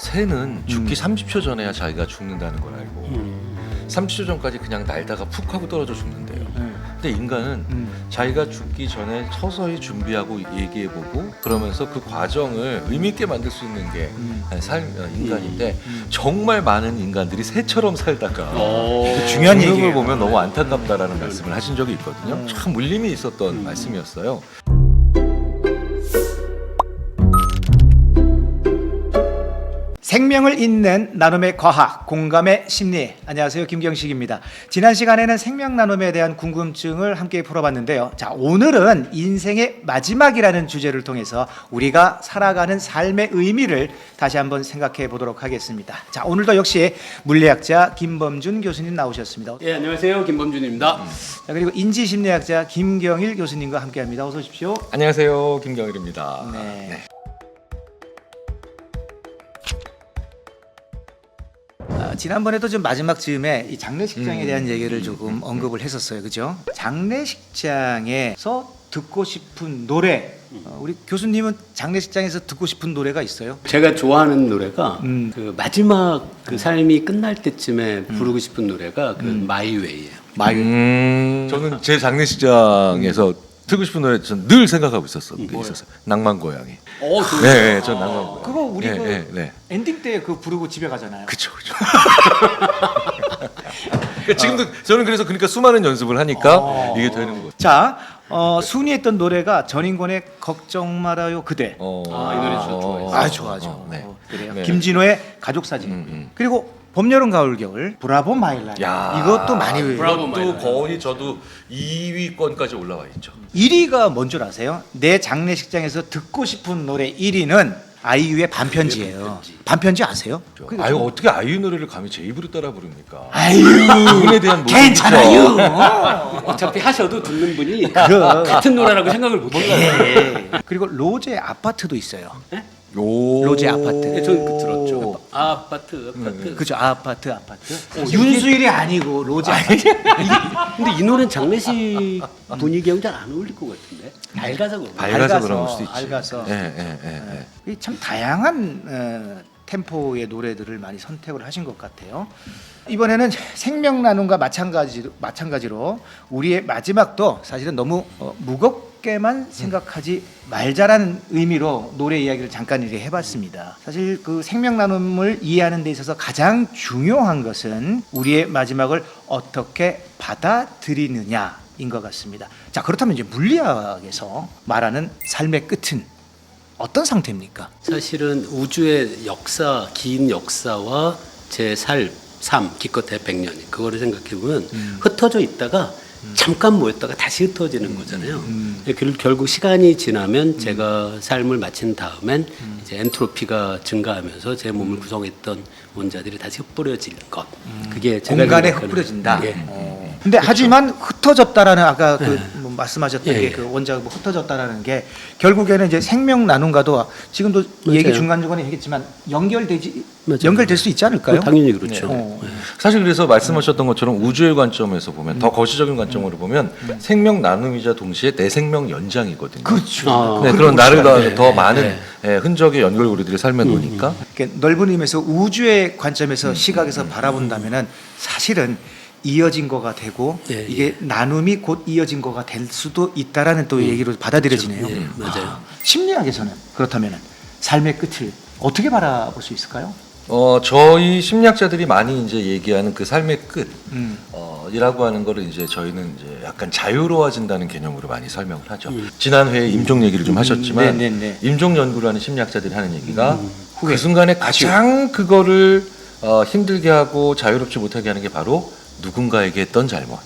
새는 죽기 30초 전에야 자기가 죽는다는 걸 알고 음. 30초 전까지 그냥 날다가 푹 하고 떨어져 죽는데요. 네. 근데 인간은 음. 자기가 죽기 전에 서서히 준비하고 얘기해보고 그러면서 그 과정을 의미 있게 만들 수 있는 게 음. 삶 어, 인간인데 음. 정말 많은 인간들이 새처럼 살다가 어. 그 중요한. 걸 보면 너무 안타깝다라는 말씀을 하신 적이 있거든요. 음. 참 울림이 있었던 말씀이었어요. 생명을 잇는 나눔의 과학, 공감의 심리. 안녕하세요. 김경식입니다. 지난 시간에는 생명 나눔에 대한 궁금증을 함께 풀어봤는데요. 자, 오늘은 인생의 마지막이라는 주제를 통해서 우리가 살아가는 삶의 의미를 다시 한번 생각해 보도록 하겠습니다. 자, 오늘도 역시 물리학자 김범준 교수님 나오셨습니다. 예, 안녕하세요. 김범준입니다. 자, 그리고 인지 심리학자 김경일 교수님과 함께 합니다. 어서 오십시오. 안녕하세요, 김경일입니다. 네. 아, 지난번에도 좀 마지막 즈음에 이 장례식장에 음, 대한 얘기를 조금 언급을 했었어요, 그죠? 장례식장에서 듣고 싶은 노래. 어, 우리 교수님은 장례식장에서 듣고 싶은 노래가 있어요? 제가 좋아하는 노래가 음. 그 마지막 그 삶이 끝날 때쯤에 부르고 싶은 노래가 그 마이웨이예요. 음, 저는 제 장례식장에서 듣고 싶은 노래 전 늘 생각하고 있었어. 있었어요. 낭만 고양이. 어, 그 네, 네, 전 낭만 고양이. 그거 우리 네, 그 네, 네. 엔딩 때 그 부르고 집에 가잖아요. 그쵸, 그쵸. 그러니까 지금도 저는 그래서 그러니까 수많은 연습을 하니까 어. 이게 되는 거예요. 자, 어, 순위했던 노래가 전인권의 걱정 말아요 그대. 어, 아, 이 노래 저 좋아해요. 아 좋아하죠. 어, 네. 어, 그래요. 네. 김진호의 가족 사진. 음, 음. 그리고 봄, 여름, 가을, 겨울 브라보 마일라. 야, 이것도 많이 브라보. 이것도 거의 저도 2위권까지 올라와 있죠. 1위가 뭔 줄 아세요? 내 장례식장에서 듣고 싶은 노래 1위는 아이유의 반편지예요. 반편지. 반편지 아세요? 그- 아유 어떻게 아이유 노래를 감히 제 입으로 따라 부릅니까? 아이유 그분에 대한. 괜찮아요. 어차피 하셔도 듣는 분이 그럼. 같은 노래라고 생각을 못 해요. 예. 그리고 로제 아파트도 있어요. 오. 로제 아파트. 네, 저는 그 들었죠. 아, 아파트, 아파트. 그죠? 아파트 아파트. 윤수일이 아니고 로제 아파트. 근데 이 노래는 장례식 분위기하고 잘 안 어울릴 것 같은데. 밝아서 그런 가 밝아서, 밝아서, 그런 걸 수도 있지. 밝아서. 예, 예, 예, 예. 이참 다양한 어, 템포의 노래들을 많이 선택을 하신 것 같아요. 이번에는 생명 나눔과 마찬가지로, 마찬가지로 우리의 마지막도 사실은 너무 어, 무겁 게만 생각하지 말자라는 의미로 노래 이야기를 잠깐 이렇게 해봤습니다. 사실 그 생명 나눔을 이해하는 데 있어서 가장 중요한 것은 우리의 마지막을 어떻게 받아들이느냐인 것 같습니다. 자 그렇다면 이제 물리학에서 말하는 삶의 끝은 어떤 상태입니까? 사실은 우주의 역사, 긴 역사와 제 살, 삶, 기껏해 100년 그거를 생각해 보면 흩어져 있다가 잠깐 모였다가 다시 흩어지는 거잖아요. 예, 결- 결국 시간이 지나면 제가 삶을 마친 다음엔 이제 엔트로피가 증가하면서 제 몸을 구성했던 원자들이 다시 흩뿌려지는 것. 그게 제가 공간에 생각하는- 흩뿌려진다. 예. 어. 근데 하지만 흩어졌다라는 아까 그뭐 말씀하셨던 예, 게 예. 그 원자가 뭐 흩어졌다라는 게 결국에는 이제 생명 나눔과도 지금도 얘기 맞아요. 중간 중간에 얘기했지만 연결되지 맞아요. 연결될 수 있지 않을까요? 당연히 그렇죠. 어. 사실 그래서 말씀하셨던 것처럼 우주의 관점에서 보면 더 거시적인 관점으로 보면 생명 나눔이자 동시에 내 생명 연장이거든요. 그렇죠. 아, 네, 그렇게 그런 나를 더, 보시면 더 돼요. 많은 네. 예, 흔적의 연결고리들이 삶에 놓으니까 넓은 의미에서 우주의 관점에서 시각에서 바라본다면은 사실은 이어진 거가 되고 예, 이게 나눔이 곧 이어진 거가 될 수도 있다라는 또 얘기로 받아들여지네요. 예, 맞아요. 심리학에서는 그렇다면은 삶의 끝을 어떻게 바라볼 수 있을까요? 어, 저희 심리학자들이 많이 이제 얘기하는 그 삶의 끝 음. 어, 이라고 하는 거를 이제 저희는 이제 약간 자유로워진다는 개념으로 많이 설명을 하죠. 지난 회에 임종 얘기를 좀 하셨지만 음, 네, 네, 네. 임종 연구를 하는 심리학자들이 하는 얘기가 후회. 그 순간에 가장 그거를 어, 힘들게 하고 자유롭지 못하게 하는 게 바로 누군가에게 했던 잘못,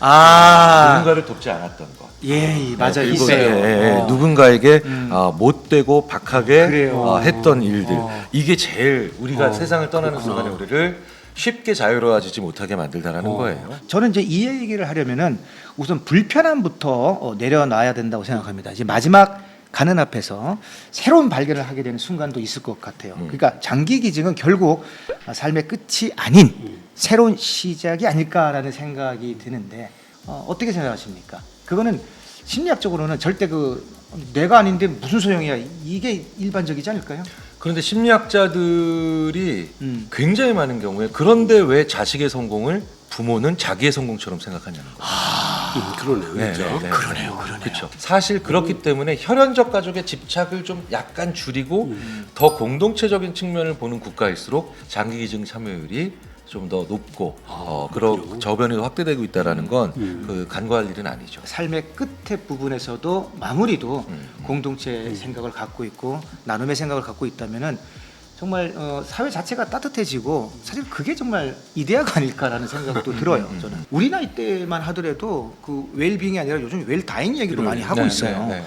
아, 누군가를 돕지 않았던 것. 예, 예, 맞아요. 네, 그리고, 있어요. 예, 예, 어. 누군가에게 음. 어, 못되고 박하게 그래요. 어, 했던 일들 어. 이게 제일 우리가 어, 세상을 떠나는 순간에 우리를 쉽게 자유로워지지 못하게 만들다라는 어. 거예요. 저는 이제 이 얘기를 하려면은 우선 불편함부터 어, 내려놔야 된다고 생각합니다. 이제 마지막 가는 앞에서 새로운 발견을 하게 되는 순간도 있을 것 같아요. 음. 그러니까 장기 기증은 결국 삶의 끝이 아닌 새로운 시작이 아닐까라는 생각이 드는데 어, 어떻게 생각하십니까? 그거는 심리학적으로는 절대 그 내가 아닌데 무슨 소용이야 이게 일반적이지 않을까요? 그런데 심리학자들이 음. 굉장히 많은 경우에 그런데 왜 자식의 성공을 부모는 자기의 성공처럼 생각하냐는 거예요. 음, 그러네요. 그렇죠. 그러네요, 그러네요. 그렇죠. 사실 그렇기 때문에 혈연적 가족의 집착을 좀 약간 줄이고 더 공동체적인 측면을 보는 국가일수록 장기 기증 참여율이 좀 더 높고 어, 그러 저변이 확대되고 있다라는 건 그 간과할 일은 아니죠. 삶의 끝에 부분에서도 마무리도 음. 공동체 생각을 갖고 있고 나눔의 생각을 갖고 있다면은 정말 어, 사회 자체가 따뜻해지고 사실 그게 정말 이데아가 아닐까라는 생각도 들어요. 음, 저는 우리 나이 때만 하더라도 그 웰빙이 아니라 요즘 웰다잉 얘기도 많이 하고 네, 있어요. 네, 네.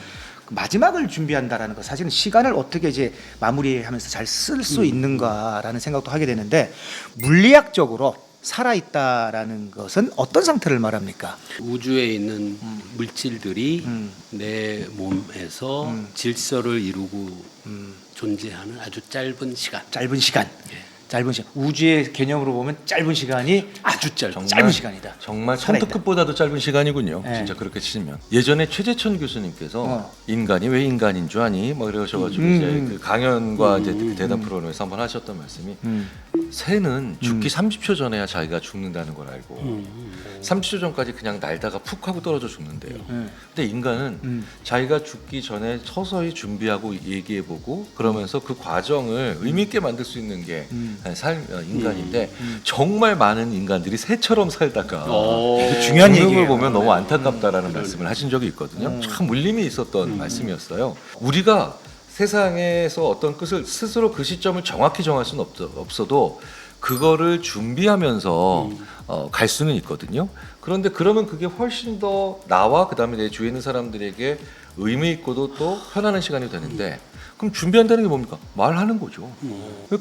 그 마지막을 준비한다라는 거 사실은 시간을 어떻게 이제 마무리하면서 잘 쓸수 음. 있는가라는 생각도 하게 되는데 물리학적으로 살아 있다라는 것은 어떤 상태를 말합니까? 우주에 있는 물질들이 음. 내 몸에서 음. 질서를 이루고 음, 존재하는 아주 짧은 시간. 짧은 시간. 예. 짧은 시간. 우주의 개념으로 보면 짧은 시간이 아주 짧, 정말- 짧은 시간이다. 정말 살아있다. 손톱끝보다도 짧은 시간이군요. 네. 진짜 그렇게 치면 예전에 최재천 교수님께서 어. 인간이 왜 인간인 줄 아니? 뭐 이러셔가지고 음. 이제 그 강연과 이제 음. 대답 프로그램에서 한번 하셨던 말씀이 음. 새는 죽기 30초 전에야 자기가 죽는다는 걸 알고 음. 30초 전까지 그냥 날다가 푹 하고 떨어져 죽는데요. 음. 근데 인간은 음. 자기가 죽기 전에 서서히 준비하고 얘기해보고 그러면서 그 과정을 의미 있게 만들 수 있는 게 음. 삶 어, 인간인데 정말 많은 인간들이 새처럼 살다가 오. 그 중요한 죽는 걸 얘기예요. 보면 너무 안타깝다라는 말씀을 하신 적이 있거든요. 참 울림이 있었던 말씀이었어요. 우리가 세상에서 어떤 끝을 스스로 그 시점을 정확히 정할 수는 없, 없어도 그거를 준비하면서 어, 갈 수는 있거든요. 그런데 그러면 그게 훨씬 더 나와 그다음에 내 주위에 있는 사람들에게 의미 있고도 또 편안한 시간이 되는데 그럼 준비한다는 게 뭡니까? 말하는 거죠.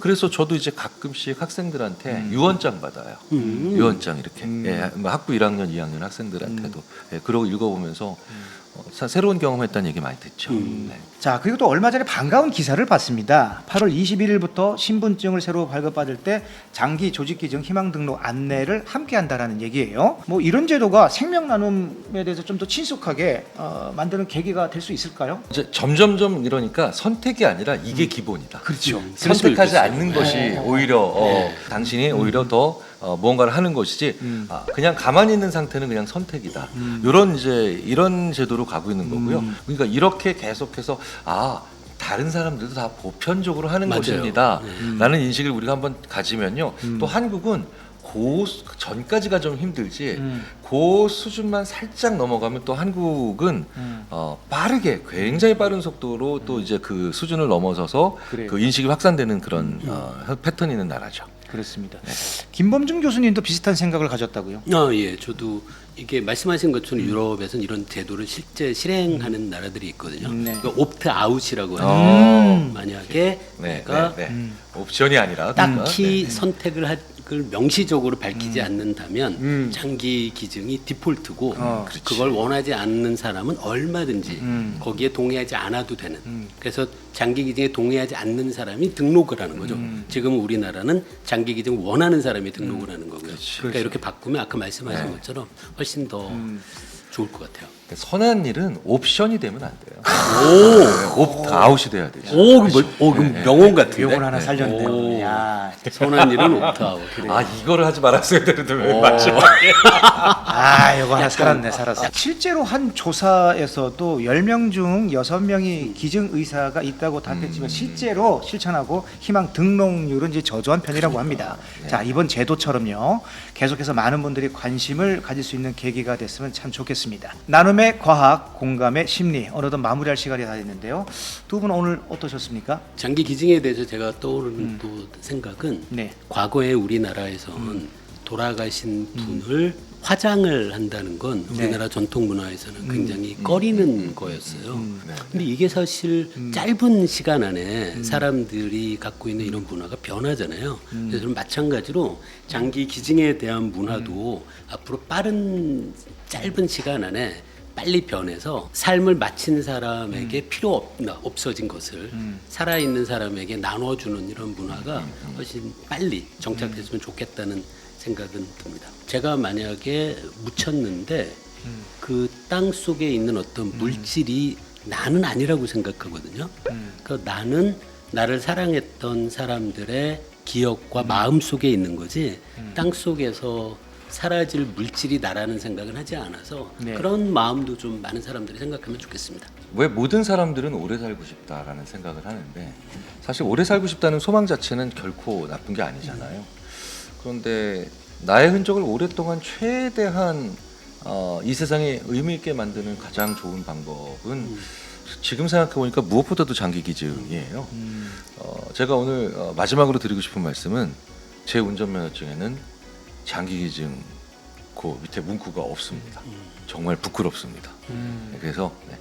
그래서 저도 이제 가끔씩 학생들한테 유언장 받아요. 음. 유언장 이렇게 음. 예, 뭐 학부 1학년, 2학년 학생들한테도 예, 그러고 읽어보면서 어, 사- 새로운 경험했다는 얘기 많이 듣죠. 음. 네. 자 그리고 또 얼마 전에 반가운 기사를 봤습니다. 8월 21일부터 신분증을 새로 발급받을 때 장기 조직기증 희망 등록 안내를 함께한다라는 얘기예요. 뭐 이런 제도가 생명 나눔에 대해서 좀 더 친숙하게 어, 만드는 계기가 될 수 있을까요? 이제 점점점 이러니까 선택이 아니라 이게 기본이다. 그렇죠. 음. 선택하지. 않는 것이 오히려 어, 당신이 오히려 더 어, 무언가를 하는 것이지 음. 아, 그냥 가만히 있는 상태는 그냥 선택이다. 이런 이제 이런 제도로 가고 있는 거고요. 음. 그러니까 이렇게 계속해서 아 다른 사람들도 다 보편적으로 하는 맞아요. 것입니다. 음. 라는 인식을 우리가 한번 가지면요. 또 한국은 고 수- 전까지가 좀 힘들지 음. 고 수준만 살짝 넘어가면 또 한국은 음. 어, 빠르게 굉장히 빠른 속도로 또 이제 그 수준을 넘어서서 그래요. 그 인식이 확산되는 그런 어, 패턴이 있는 나라죠. 그렇습니다. 김범중 교수님도 비슷한 생각을 가졌다고요? 아, 예. 저도 이게 말씀하신 것처럼 유럽에서는 이런 제도를 실제 실행하는 나라들이 있거든요. 네. 그러니까 옵트 아웃이라고 하죠. 음. 만약에 네, 내가 네, 네. 음. 옵션이 아니라 그러니까, 딱히 선택을 할걸 명시적으로 밝히지 않는다면 음. 장기 기증이 디폴트고 어, 그걸 원하지 않는 사람은 얼마든지 음. 거기에 동의하지 않아도 되는 음. 그래서 장기 기증에 동의하지 않는 사람이 등록을 하는 거죠. 음. 지금 우리나라는 장기 기증 원하는 사람이 등록을 하는 거고요. 그러니까. 이렇게 바꾸면 아까 말씀하신 네. 것처럼 훨씬 더 음. 좋을 것 같아요. 네. 선한 일은 옵션이 되면 안 돼요. 오, 옵트 아웃이 돼야 되죠. 오, 그 뭐, 오, 그 명언 같은데. 용을 하나 네. 살렸네요. 오. 야, 선한 일은 옵트아웃. 아 이거를 하지 말았어야 되는데 왜 오. 마지막에? 아, 이거 하나 살았네, 살았어. 실제로 한 조사에서도 10명 중 6명이 기증 의사가 있다고 답했지만 실제로 실천하고 희망 등록률은 이제 저조한 편이라고 합니다. 자, 이번 제도처럼요. 계속해서 많은 분들이 관심을 가질 수 있는 계기가 됐으면 참 좋겠습니다. 나눔의 과학, 공감의 심리 어느덧 마무리할 시간이 다 됐는데요. 두 분 오늘 어떠셨습니까? 장기 기증에 대해서 제가 떠오르는 또 생각은 네. 과거에 우리나라에서는 돌아가신 분을 화장을 한다는 건 네. 우리나라 전통 문화에서는 굉장히 꺼리는 거였어요. 네. 근데 이게 사실 짧은 시간 안에 사람들이 갖고 있는 이런 문화가 변하잖아요. 그래서 저는 마찬가지로 장기 기증에 대한 문화도 앞으로 빠른 짧은 시간 안에 빨리 변해서 삶을 마친 사람에게 필요 없, 없어진 것을 살아있는 사람에게 나눠주는 이런 문화가 훨씬 빨리 정착됐으면 좋겠다는 생각은 듭니다. 제가 만약에 묻혔는데 그 땅 속에 있는 어떤 물질이 나는 아니라고 생각하거든요. 그러니까 나는 나를 사랑했던 사람들의 기억과 마음 속에 있는 거지 땅 속에서 사라질 물질이 나라는 생각은 하지 않아서 네. 그런 마음도 좀 많은 사람들이 생각하면 좋겠습니다. 왜 모든 사람들은 오래 살고 싶다라는 생각을 하는데 사실 오래 살고 싶다는 소망 자체는 결코 나쁜 게 아니잖아요. 그런데 나의 흔적을 오랫동안 최대한 어, 이 세상에 의미 있게 만드는 가장 좋은 방법은 지금 생각해 보니까 무엇보다도 장기 기증이에요. 음, 어, 제가 오늘 어, 마지막으로 드리고 싶은 말씀은 제 운전면허증에는 장기 기증 그 밑에 문구가 없습니다. 정말 부끄럽습니다. 음. 네, 그래서 네,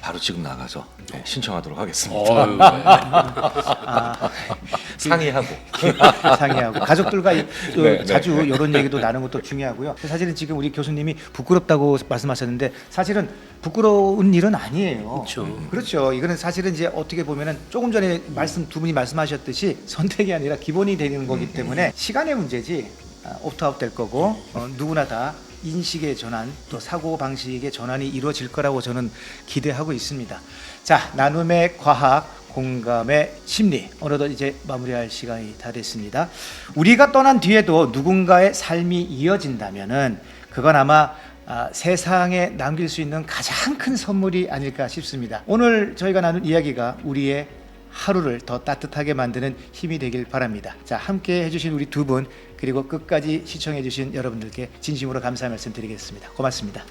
바로 지금 나가서 네, 신청하도록 어, 하겠습니다. 네. 아, 상의하고 상의하고 가족들과 이- 또 네, 네. 자주 이런 얘기도 나누는 것도 중요하고요. 사실은 지금 우리 교수님이 부끄럽다고 말씀하셨는데 사실은 부끄러운 일은 아니에요. 그렇죠. 그렇죠. 이거는 사실은 이제 어떻게 보면은 조금 전에 말씀 두 분이 말씀하셨듯이 선택이 아니라 기본이 되는 거기 때문에 시간의 문제지 아, 옵트아웃 될 거고 어, 누구나 다 인식의 전환 또 사고 방식의 전환이 이루어질 거라고 저는 기대하고 있습니다. 자 나눔의 과학 공감의 심리 어느덧 이제 마무리할 시간이 다 됐습니다. 우리가 떠난 뒤에도 누군가의 삶이 이어진다면은 그건 아마 아, 세상에 남길 수 있는 가장 큰 선물이 아닐까 싶습니다. 오늘 저희가 나눈 이야기가 우리의 하루를 더 따뜻하게 만드는 힘이 되길 바랍니다. 자, 함께 해주신 우리 두 분 그리고 끝까지 시청해 주신 여러분들께 진심으로 감사 말씀 드리겠습니다. 고맙습니다.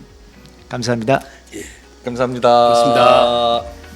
감사합니다. 감사합니다. 고맙습니다.